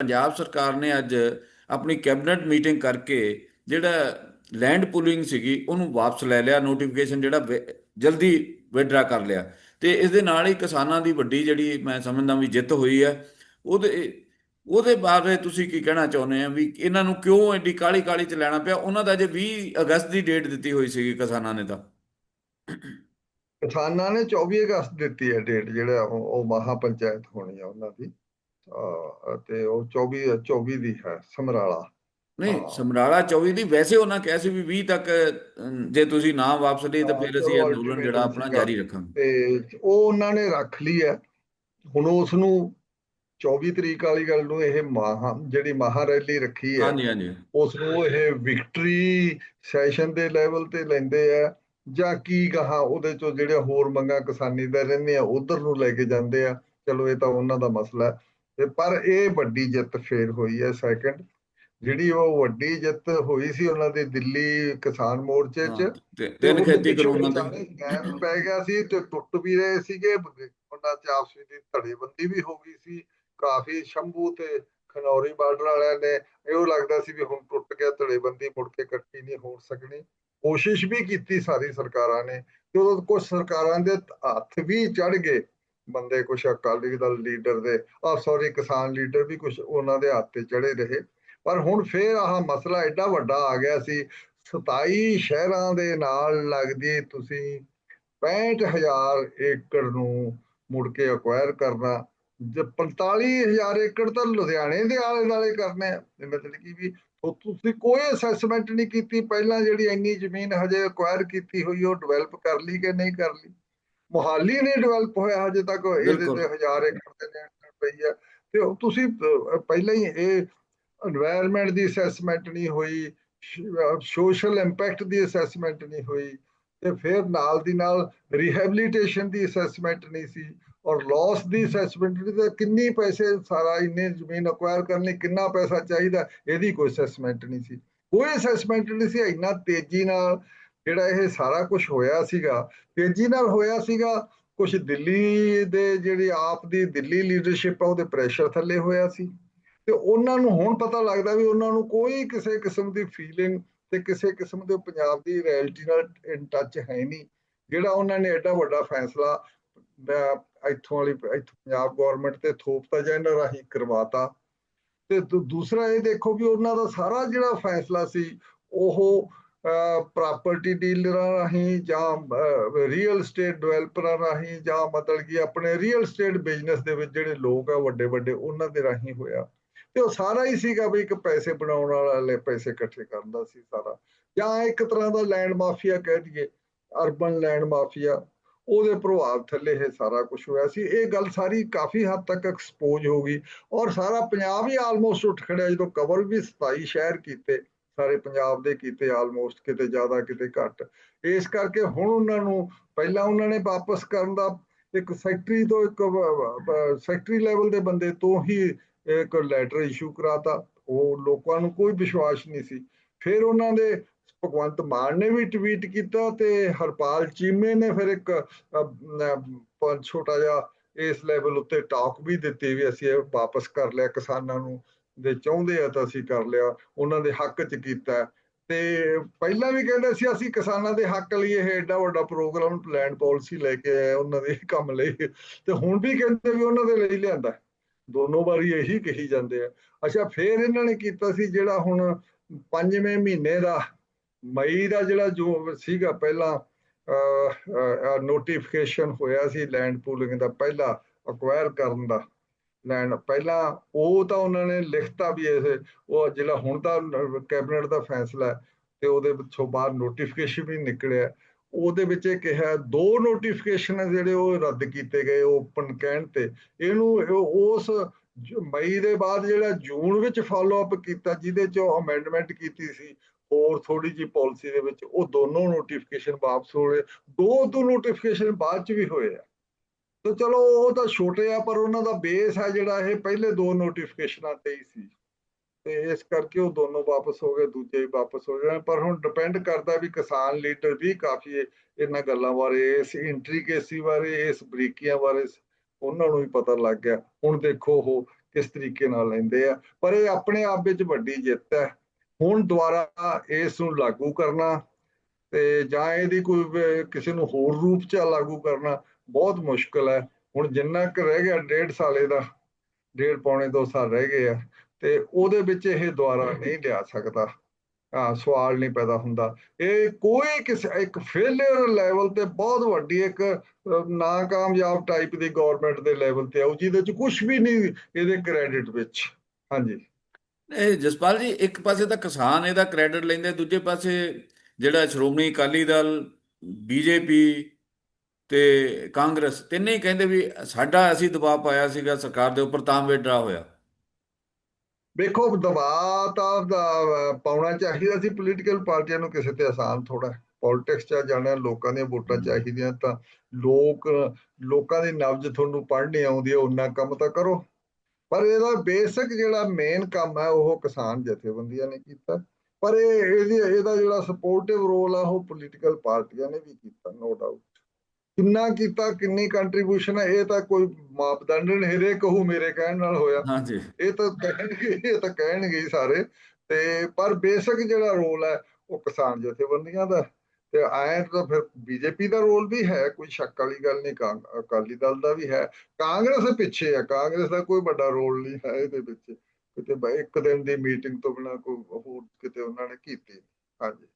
ਪੰਜਾਬ ਸਰਕਾਰ ਨੇ ਅੱਜ ਆਪਣੀ ਕੈਬਨਿਟ ਮੀਟਿੰਗ ਕਰਕੇ ਜਿਹੜਾ ਲੈਂਡ ਪੂਲਿੰਗ ਸੀਗੀ, ਉਹਨੂੰ ਵਾਪਸ ਲੈ ਲਿਆ ਨੋਟੀਫਿਕੇਸ਼ਨ ਜਿਹੜਾ ਜਲਦੀ ਵਿਡਰਾ ਕਰ ਲਿਆ। ਤੇ ਇਸ ਦੇ ਨਾਲ ਹੀ ਕਿਸਾਨਾਂ ਦੀ ਵੱਡੀ ਜਿਹੜੀ ਮੈਂ ਸਮਝਦਾ ਵੀ ਜਿੱਤ ਹੋਈ ਹੈ ਉਹਦੇ ਉਹਦੇ ਬਾਰੇ ਤੁਸੀਂ ਕੀ ਕਹਿਣਾ ਚਾਹੁੰਦੇ ਆ ਵੀ ਇਹਨਾਂ ਨੂੰ ਕਿਉਂ ਐਡੀ ਕਾਲੀ ਕਾਲੀ ਚ ਲੈਣਾ ਪਿਆ? ਉਹਨਾਂ ਦਾ ਜੇ 20 ਅਗਸਤ ਦੀ ਡੇਟ ਦਿੱਤੀ ਹੋਈ ਸੀਗੀ ਕਿਸਾਨਾਂ ਨੇ ਤਾਂ। ਕਿਸਾਨਾਂ ਨੇ 24 ਅਗਸਤ ਦਿੱਤੀ ਹੈ ਡੇਟ ਜਿਹੜਾ ਉਹ ਉਹ ਮਹਾ ਪੰਚਾਇਤ ਹੋਣੀ ਆ ਉਹਨਾਂ ਦੀ। ਤੇ ਉਹ 24 24 ਦੀ ਹੈ ਸਮਰਾਲਾ। ਨਹੀਂ। ਸਮਰਾਲਾ 24 ਦੀ ਵੈਸੇ ਉਹਨਾਂ ਕਿਹਾ ਸੀ ਵੀ 20 ਤੱਕ ਜੇ ਤੁਸੀਂ ਨਾ ਵਾਪਸ ਲਈ ਤਾਂ ਫਿਰ ਅਸੀਂ ਅੰਦੋਲਨ ਜਿਹੜਾ ਆਪਣਾ। ਜਾਰੀ ਰੱਖਾਂਗੇ। ਤੇ ਉਹ ਉਹਨਾਂ ਨੇ ਰੱਖ ਲਈ ਹੈ। ਹੁਣ ਉਸ ਨੂੰ 24 ਤਰੀਕ ਵਾਲੀ ਗੱਲ ਨੂੰ ਇਹ ਮਹਾ ਜਿਹੜੀ ਮਹਾ ਰੈਲੀ ਰੱਖੀ ਹੈ ਹਾਂਜੀ ਹਾਂਜੀ। ਉਸ ਨੂੰ ਇਹ ਵਿਕਟਰੀ ਸੈਸ਼ਨ ਦੇ ਲੈਵਲ ਤੇ ਲੈਂਦੇ ਆ ਜਾਂ ਕੀ ਕਹਾ ਉਹਦੇ ਚੋਂ ਜਿਹੜੇ ਹੋਰ ਮੰਗਾਂ ਕਿਸਾਨੀ ਦਾ ਰਹਿੰਦੇ ਆ ਉਧਰ ਨੂੰ ਲੈ ਕੇ ਜਾਂਦੇ ਆ। ਚਲੋ ਇਹ ਤਾਂ ਉਹਨਾਂ ਦਾ ਮਸਲਾ ਹੈ। ਤੇ ਪਰ ਇਹ ਵੱਡੀ ਜਿੱਤ ਫੇਰ ਹੋਈ ਹੈ ਸੈਕੰਡ ਜਿਹੜੀ ਉਹ ਵੱਡੀ ਜਿੱਤ ਹੋਈ ਸੀ ਉਹਨਾਂ ਦੇ ਦਿੱਲੀ ਕਿਸਾਨ ਮੋਰਚੇ 'ਚ ਤਿੰਨ ਖੇਤੀ ਵਿਚਾਲੇ ਤੇ ਗੈਪ ਪੈ ਗਿਆ ਸੀ ਤੇ ਟੁੱਟ ਵੀ ਰਹੇ ਸੀਗੇ ਉਹਨਾਂ ਚ ਆਪਸ ਵਿੱਚ ਧੜੇਬੰਦੀ ਵੀ ਹੋ ਗਈ ਸੀ ਕਾਫੀ ਸ਼ੰਭੂ ਤੇ ਖਨੌਰੀ ਬਾਰਡਰ ਵਾਲਿਆਂ ਨੇ ਇਹੋ ਲੱਗਦਾ ਸੀ ਵੀ ਹੁਣ ਟੁੱਟ ਗਿਆ ਧੜੇਬੰਦੀ ਮੁੜ ਕੇ ਇਕੱਠੀ ਨਹੀਂ ਹੋ ਸਕਣੀ। ਕੋਸ਼ਿਸ਼ ਵੀ ਕੀਤੀ ਸਾਰੀ ਸਰਕਾਰਾਂ ਨੇ ਤੇ ਉਹ ਕੁਝ ਸਰਕਾਰਾਂ ਦੇ ਹੱਥ ਵੀ ਚੜ ਗਏ ਬੰਦੇ ਕੁਝ ਅਕਾਲੀ ਦਲ ਲੀਡਰ ਦੇ ਆ ਸੌਰੀ ਕਿਸਾਨ ਲੀਡਰ ਵੀ ਕੁਝ ਉਹਨਾਂ ਦੇ ਹੱਥ ਤੇ ਚੜੇ ਰਹੇ। ਪਰ ਹੁਣ ਫੇਰ ਆਹ ਮਸਲਾ ਐਡਾ ਵੱਡਾ ਆ ਗਿਆ ਸੀ 27 ਸ਼ਹਿਰਾਂ ਦੇ ਨਾਲ ਲੱਗਦੀ ਤੁਸੀਂ 65000 ਏਕੜ ਨੂੰ ਮੁੜ ਕੇ ਅਕਵਾਇਰ ਕਰਨਾ, ਜੇ 45000 ਏਕੜ ਤਾਂ ਲੁਧਿਆਣੇ ਦੇ ਆਲੇ ਦੁਆਲੇ ਕਰਨੇ ਆ। ਮਤਲਬ ਕਿ ਵੀ ਤੁਸੀਂ ਕੋਈ ਅਸੈਸਮੈਂਟ ਨਹੀਂ ਕੀਤੀ, ਪਹਿਲਾਂ ਜਿਹੜੀ ਇੰਨੀ ਜ਼ਮੀਨ ਹਜੇ ਅਕਵਾਇਰ ਕੀਤੀ ਹੋਈ, ਉਹ ਡਿਵੈਲਪ ਕਰ ਲਈ ਕਿ ਨਹੀਂ ਕਰ ਲਈ? ਮੁਹਾਲੀ ਨਹੀਂ ਡਿਵੈਲਪ ਹੋਇਆ ਹਜੇ ਤੱਕ ਇਹਦੇ ਤੇ ਹਜ਼ਾਰ ਏਕੜ ਦੇ ਲੈਂਡ ਪਈ ਹੈ ਤੇ ਤੁਸੀਂ ਪਹਿਲਾਂ ਹੀ ਇਹ এনवायरमेंट ਦੀ ਅਸੈਸਮੈਂਟ ਨਹੀਂ ਹੋਈ ਸੋਸ਼ਲ ਇੰਪੈਕਟ ਦੀ ਅਸੈਸਮੈਂਟ ਨਹੀਂ ਹੋਈ ਤੇ ਫਿਰ ਨਾਲ ਦੀ ਨਾਲ ਰੀਹੈਬਿਲਿਟੇਸ਼ਨ ਦੀ ਅਸੈਸਮੈਂਟ ਨਹੀਂ ਸੀ ਔਰ ਲਾਸ ਦੀ ਅਸੈਸਮੈਂਟ ਤੇ ਕਿੰਨੀ ਪੈਸੇ ਸਾਰਾ ਇੰਨੇ ਜ਼ਮੀਨ ਅਕਵਾਇਰ ਕਰਨ ਲਈ ਕਿੰਨਾ ਪੈਸਾ ਚਾਹੀਦਾ ਇਹਦੀ ਕੋਈ ਅਸੈਸਮੈਂਟ ਨਹੀਂ ਸੀ। ਕੋਈ ਅਸੈਸਮੈਂਟ ਨਹੀਂ ਸੀ ਇੰਨਾ ਤੇਜ਼ੀ ਨਾਲ ਜਿਹੜਾ ਇਹ ਸਾਰਾ ਕੁਝ ਹੋਇਆ ਸੀਗਾ, ਤੇਜ਼ੀ ਨਾਲ ਹੋਇਆ ਸੀਗਾ ਕੁਝ ਦਿੱਲੀ ਦੇ ਜਿਹੜੀ ਆਪ ਦੀ ਦਿੱਲੀ ਲੀਡਰਸ਼ਿਪ ਆ, ਉਹਦੇ ਪ੍ਰੈਸ਼ਰ ਥੱਲੇ ਹੋਇਆ ਸੀ। ਤੇ ਉਹਨਾਂ ਨੂੰ ਹੁਣ ਪਤਾ ਲੱਗਦਾ ਵੀ ਉਹਨਾਂ ਨੂੰ ਕੋਈ ਕਿਸੇ ਕਿਸਮ ਦੀ ਫੀਲਿੰਗ ਤੇ ਕਿਸੇ ਕਿਸਮ ਦੇ ਪੰਜਾਬ ਦੀ ਰਿਐਲਿਟੀ ਨਾਲ ਇਨ ਟੱਚ ਹੈ ਨਹੀਂ, ਜਿਹੜਾ ਉਹਨਾਂ ਨੇ ਐਡਾ ਵੱਡਾ ਫੈਸਲਾ ਇੱਥੋਂ ਵਾਲੀ, ਇੱਥੋਂ ਪੰਜਾਬ ਗਵਰਨਮੈਂਟ ਤੇ ਥੋਪਤਾ ਜਾਂ ਇਹਨਾਂ ਰਾਹੀਂ ਕਰਵਾਤਾ। ਤੇ ਦੂ- ਦੂਸਰਾ ਇਹ ਦੇਖੋ ਵੀ ਉਹਨਾਂ ਦਾ ਸਾਰਾ ਜਿਹੜਾ ਫੈਸਲਾ ਸੀ, ਉਹ ਪ੍ਰਾਪਰਟੀ ਡੀਲਰਾਂ ਰਾਹੀਂ ਜਾਂ ਰੀਅਲ ਸਟੇਟ ਡਿਵੈਲਪਰਾਂ ਰਾਹੀਂ ਜਾਂ ਮਤਲਬ ਕਿ ਆਪਣੇ ਰੀਅਲ ਸਟੇਟ ਬਿਜ਼ਨਸ ਦੇ ਵਿੱਚ ਜਿਹੜੇ ਲੋਕ ਆ ਵੱਡੇ ਵੱਡੇ ਉਹਨਾਂ ਦੇ ਰਾਹੀਂ ਹੋਇਆ। ਤੇ ਉਹ ਸਾਰਾ ਹੀ ਸੀਗਾ ਵੀ ਇੱਕ ਪੈਸੇ ਬਣਾਉਣ ਵਾਲੇ ਪੈਸੇ ਇਕੱਠੇ ਕਰਨ ਦਾ ਸੀ ਸਾਰਾ। ਜਾਂ ਇੱਕ ਤਰ੍ਹਾਂ ਦਾ ਲੈਂਡ ਮਾਫੀਆ ਕਹਿ ਦਈਏ ਅਰਬਨ ਲੈਂਡ ਮਾਫੀਆ ਉਹਦੇ ਪ੍ਰਭਾਵ ਥੱਲੇ ਇਹ ਸਾਰਾ ਕੁਝ ਹੋਇਆ ਸੀ। ਇਹ ਗੱਲ ਸਾਰੀ ਕਾਫੀ ਹੱਦ ਤੱਕ ਐਕਸਪੋਜ਼ ਹੋ ਗਈ ਔਰ ਸਾਰਾ ਪੰਜਾਬ ਹੀ ਆਲਮੋਸਟ ਉੱਠ ਖੜਿਆ ਜਦੋਂ ਕਵਰ ਵੀ 27 ਸ਼ਹਿਰ ਕੀਤੇ। ਸਾਰੇ ਪੰਜਾਬ ਦੇ ਕੀਤੇ ਆਲਮੋਸਟ ਕਿਤੇ ਜ਼ਿਆਦਾ, ਕਿਤੇ ਘੱਟ। ਇਸ ਕਰਕੇ ਹੁਣ ਉਹਨਾਂ ਨੂੰ, ਪਹਿਲਾਂ ਉਹਨਾਂ ਨੇ ਵਾਪਸ ਕਰਨ ਦਾ ਇੱਕ ਸੈਕਟਰੀ ਤੋਂ ਇੱਕ ਸੈਕਟਰੀ ਲੈਵਲ ਦੇ ਬੰਦੇ ਤੋਂ ਹੀ ਇੱਕ ਲੈਟਰ ਇਸ਼ੂ ਕਰਾਤਾ। ਉਹ ਲੋਕਾਂ ਨੂੰ ਕੋਈ ਵਿਸ਼ਵਾਸ ਨਹੀਂ ਸੀ। ਫਿਰ ਉਹਨਾਂ ਦੇ ਭਗਵੰਤ ਮਾਨ ਨੇ ਵੀ ਟਵੀਟ ਕੀਤਾ ਤੇ ਹਰਪਾਲ ਚੀਮੇ ਨੇ ਫਿਰ ਇੱਕ ਛੋਟਾ ਜਿਹਾ ਇਸ ਲੈਵਲ ਉੱਤੇ ਟਾਕ ਵੀ ਦਿੱਤੀ ਵੀ ਅਸੀਂ ਇਹ ਵਾਪਸ ਕਰ ਲਿਆ ਕਿਸਾਨਾਂ ਨੂੰ। ਦੇ ਚਾਹੁੰਦੇ ਆ ਤਾਂ ਅਸੀਂ ਕਰ ਲਿਆ, ਉਹਨਾਂ ਦੇ ਹੱਕ 'ਚ ਕੀਤਾ। ਤੇ ਪਹਿਲਾਂ ਵੀ ਕਹਿੰਦੇ ਸੀ, ਅਸੀਂ ਕਿਸਾਨਾਂ ਦੇ ਹੱਕ ਲਈ ਇਹ ਐਡਾ ਵੱਡਾ ਪ੍ਰੋਗਰਾਮ ਲੈਂਡ ਪਾਲਿਸੀ ਲੈ ਕੇ ਆਏ ਉਹਨਾਂ ਦੇ ਕੰਮ ਲਈ। ਤੇ ਹੁਣ ਵੀ ਕਹਿੰਦੇ ਵੀ ਉਹਨਾਂ ਦੇ ਲਈ ਲਿਆਂਦਾ। ਦੋਨੋਂ ਵਾਰੀ ਇਹੀ ਕਹੀ ਜਾਂਦੇ ਆ। ਅੱਛਾ, ਫੇਰ ਇਹਨਾਂ ਨੇ ਕੀਤਾ ਸੀ ਜਿਹੜਾ ਹੁਣ ਪੰਜਵੇਂ ਮਹੀਨੇ ਦਾ, ਮਈ ਦਾ ਜਿਹੜਾ ਜੋ ਸੀਗਾ ਪਹਿਲਾਂ ਨੋਟੀਫਿਕੇਸ਼ਨ ਹੋਇਆ ਸੀ ਲੈਂਡ ਪੂਲਿੰਗ ਦਾ ਪਹਿਲਾ ਅਕਵਾਇਰ ਕਰਨ ਦਾ। ਲੈਣ। ਪਹਿਲਾਂ ਉਹ ਤਾਂ ਉਹਨਾਂ ਨੇ ਲਿਖਤਾ ਵੀ ਇਹ, ਉਹ ਜਿਹੜਾ ਹੁਣ ਦਾ ਕੈਬਨਿਟ ਦਾ ਫੈਸਲਾ ਤੇ ਉਹਦੇ ਵਿੱਚੋਂ ਬਾਹਰ ਨੋਟੀਫਿਕੇਸ਼ਨ ਵੀ ਨਿਕਲਿਆ। ਉਹਦੇ ਵਿੱਚ ਇਹ ਕਿਹਾ, ਦੋ ਨੋਟੀਫਿਕੇਸ਼ਨ ਜਿਹੜੇ ਉਹ ਰੱਦ ਕੀਤੇ ਗਏ ਓਪਨ ਕਹਿਣ ਤੇ। ਇਹਨੂੰ ਉਸ ਮਈ ਦੇ ਬਾਅਦ ਜਿਹੜਾ ਜੂਨ ਵਿੱਚ ਫਾਲੋ ਅਪ ਕੀਤਾ, ਜਿਹਦੇ ਚ ਅਮੈਂਡਮੈਂਟ ਕੀਤੀ ਸੀ, ਹੋਰ ਥੋੜੀ ਜੀ ਪਾਲਿਸੀ ਦੇ ਵਿੱਚ ਉਹ ਦੋਨੋਂ ਨੋਟੀਫਿਕੇਸ਼ਨ ਵਾਪਸ ਹੋਏ। ਦੋ ਦੋ ਨੋਟੀਫਿਕੇਸ਼ਨ ਬਾਅਦ ਚ ਵੀ ਹੋਏ ਆ। ਤੇ ਚਲੋ ਉਹ ਤਾਂ ਛੋਟੇ ਆ, ਪਰ ਉਹਨਾਂ ਦਾ ਬੇਸ ਹੈ ਜਿਹੜਾ ਇਹ ਪਹਿਲੇ ਦੋ ਨੋਟੀਫਿਕੇਸ਼ਨਾਂ ਤੇ ਹੀ ਸੀ। ਤੇ ਇਸ ਕਰਕੇ ਉਹ ਦੋਨੋਂ ਵਾਪਸ ਹੋ ਗਏ, ਦੂਜੇ ਵੀ ਵਾਪਸ ਹੋ ਗਏ। ਪਰ ਹੁਣ ਡਿਪੈਂਡ ਕਰਦਾ ਵੀ ਕਿਸਾਨ ਲੀਡਰ ਵੀ ਕਾਫੀ ਇਹਨਾਂ ਗੱਲਾਂ ਬਾਰੇ, ਇਸ ਇੰਟਰੀਕੇਸੀ ਬਾਰੇ, ਇਸ ਬਰੀਕੀਆਂ ਬਾਰੇ ਉਹਨਾਂ ਨੂੰ ਵੀ ਪਤਾ ਲੱਗ ਗਿਆ। ਹੁਣ ਦੇਖੋ ਉਹ ਕਿਸ ਤਰੀਕੇ ਨਾਲ ਲੈਂਦੇ ਆ। ਪਰ ਇਹ ਆਪਣੇ ਆਪ ਵਿੱਚ ਵੱਡੀ ਜਿੱਤ ਹੈ। ਹੁਣ ਦੁਬਾਰਾ ਇਸ ਨੂੰ ਲਾਗੂ ਕਰਨਾ ਤੇ ਜਾਂ ਇਹਦੀ ਕੋਈ ਕਿਸੇ ਨੂੰ ਹੋਰ ਰੂਪ ਚ ਲਾਗੂ ਕਰਨਾ ਬਹੁਤ ਮੁਸ਼ਕਲ ਹੈ। ਹੁਣ ਜਿੰਨਾ ਕੁ ਰਹਿ ਗਿਆ ਡੇਢ ਸਾਲੇ ਦਾ, ਡੇਢ ਪੌਣੇ ਦੋ ਸਾਲ ਰਹਿ ਗਏ ਆ, ਤੇ ਉਹਦੇ ਵਿੱਚ ਇਹ ਦੁਬਾਰਾ ਨਹੀਂ ਲਿਆ ਸਕਦਾ। ਹਾਂ, ਸਵਾਲ ਨਹੀਂ ਪੈਦਾ ਹੁੰਦਾ। ਇਹ ਕੋਈ ਕਿਸੇ, ਇੱਕ ਫੇਲਿਅਰ ਲੈਵਲ ਤੇ ਬਹੁਤ ਵੱਡੀ ਇੱਕ ਨਾਕਾਮਯਾਬ ਟਾਈਪ ਦੀ ਗਵਰਨਮੈਂਟ ਦੇ ਲੈਵਲ ਤੇ ਆਉ ਜਿਹਦੇ ਚ ਕੁਝ ਵੀ ਨਹੀਂ ਇਹਦੇ ਕ੍ਰੈਡਿਟ ਵਿੱਚ। ਹਾਂਜੀ। ਇਹ ਜਸਪਾਲ ਜੀ, ਇੱਕ ਪਾਸੇ ਤਾਂ ਕਿਸਾਨ ਇਹਦਾ ਕ੍ਰੈਡਿਟ ਲੈਂਦੇ, ਦੂਜੇ ਪਾਸੇ ਜਿਹੜਾ ਸ਼੍ਰੋਮਣੀ ਅਕਾਲੀ ਦਲ ਬੀਜੇਪੀ ਤੇ ਕਾਂਗਰਸ ਤਿੰਨੇ ਹੀ ਕਹਿੰਦੇ ਵੀ ਸਾਡਾ ਅਸੀਂ ਦਬਾਅ ਪਾਇਆ ਸੀਗਾ ਸਰਕਾਰ ਦੇ ਉੱਪਰ ਤਾਂ ਵਿਡਰਾ ਹੋਇਆ। ਵੇਖੋ ਦਬਾਅ ਤਾਂ ਦਾ- ਪਾਉਣਾ ਚਾਹੀਦਾ ਸੀ ਪੋਲੀਟੀਕਲ ਪਾਰਟੀਆਂ ਨੂੰ ਕਿਸੇ ਤੇ ਆਸਾਨ ਥੋੜਾ ਪੋਲਿਟਿਕਸ ਚ ਜਾਣਾ ਲੋਕਾਂ ਦੀਆਂ ਵੋਟਾਂ ਚਾਹੀਦੀਆਂ ਤਾਂ ਲੋਕ ਲੋਕਾਂ ਦੀ ਨਬਜ਼ ਤੁਹਾਨੂੰ ਪੜ੍ਹਨੀ ਆਉਂਦੀ ਹੈ ਉਹਨਾਂ ਕੰਮ ਤਾਂ ਕਰੋ। ਪਰ ਇਹਦਾ ਬੇਸਿਕ ਜਿਹੜਾ ਮੇਨ ਕੰਮ ਹੈ ਉਹ ਕਿਸਾਨ ਜਥੇਬੰਦੀਆਂ ਨੇ ਕੀਤਾ। ਪਰ ਇਹ ਇਹਦੀ ਇਹਦਾ ਜਿਹੜਾ ਸਪੋਰਟਿਵ ਰੋਲ ਆ ਉਹ ਪੋਲੀਟੀਕਲ ਪਾਰਟੀਆਂ ਨੇ ਵੀ ਕੀਤਾ ਨੋ ਡਾਊਟ ਕਿੰਨਾ ਕੀਤਾ ਕਿੰਨੀ ਕੰਟਰੀਬਿਊਸ਼ਨ ਹੈ ਇਹ ਤਾਂ ਕੋਈ ਮਾਪਦੰਡ ਨਹੀਂ ਹਰੇ ਕਹੂ ਮੇਰੇ ਕਹਿਣ ਨਾਲ ਹੋਇਆ। ਹਾਂਜੀ। ਇਹ ਤਾਂ ਕਹਿਣਗੇ ਇਹ ਤਾਂ ਕਹਿਣਗੇ ਸਾਰੇ। ਤੇ ਪਰ ਬੇਸਿਕ ਜਿਹੜਾ ਰੋਲ ਹੈ ਉਹ ਕਿਸਾਨ ਜਥੇਬੰਦੀਆਂ ਦਾ। ਤੇ ਐਂ ਤਾਂ ਫਿਰ ਬੀਜੇਪੀ ਦਾ ਰੋਲ ਵੀ ਹੈ ਕੋਈ ਸ਼ੱਕ ਵਾਲੀ ਗੱਲ ਨਹੀਂ ਅਕਾਲੀ ਦਲ ਦਾ ਵੀ ਹੈ। ਕਾਂਗਰਸ ਪਿੱਛੇ ਹੈ ਕਾਂਗਰਸ ਦਾ ਕੋਈ ਵੱਡਾ ਰੋਲ ਨਹੀਂ ਹੈ ਇਹਦੇ ਵਿੱਚ। ਕਿਤੇ ਬ- ਇੱਕ ਦਿਨ ਦੀ ਮੀਟਿੰਗ ਤੋਂ ਬਿਨਾਂ ਕੋਈ ਹੋਰ ਕਿਤੇ ਉਹਨਾਂ ਨੇ ਕੀਤੀ ਹਾਂਜੀ।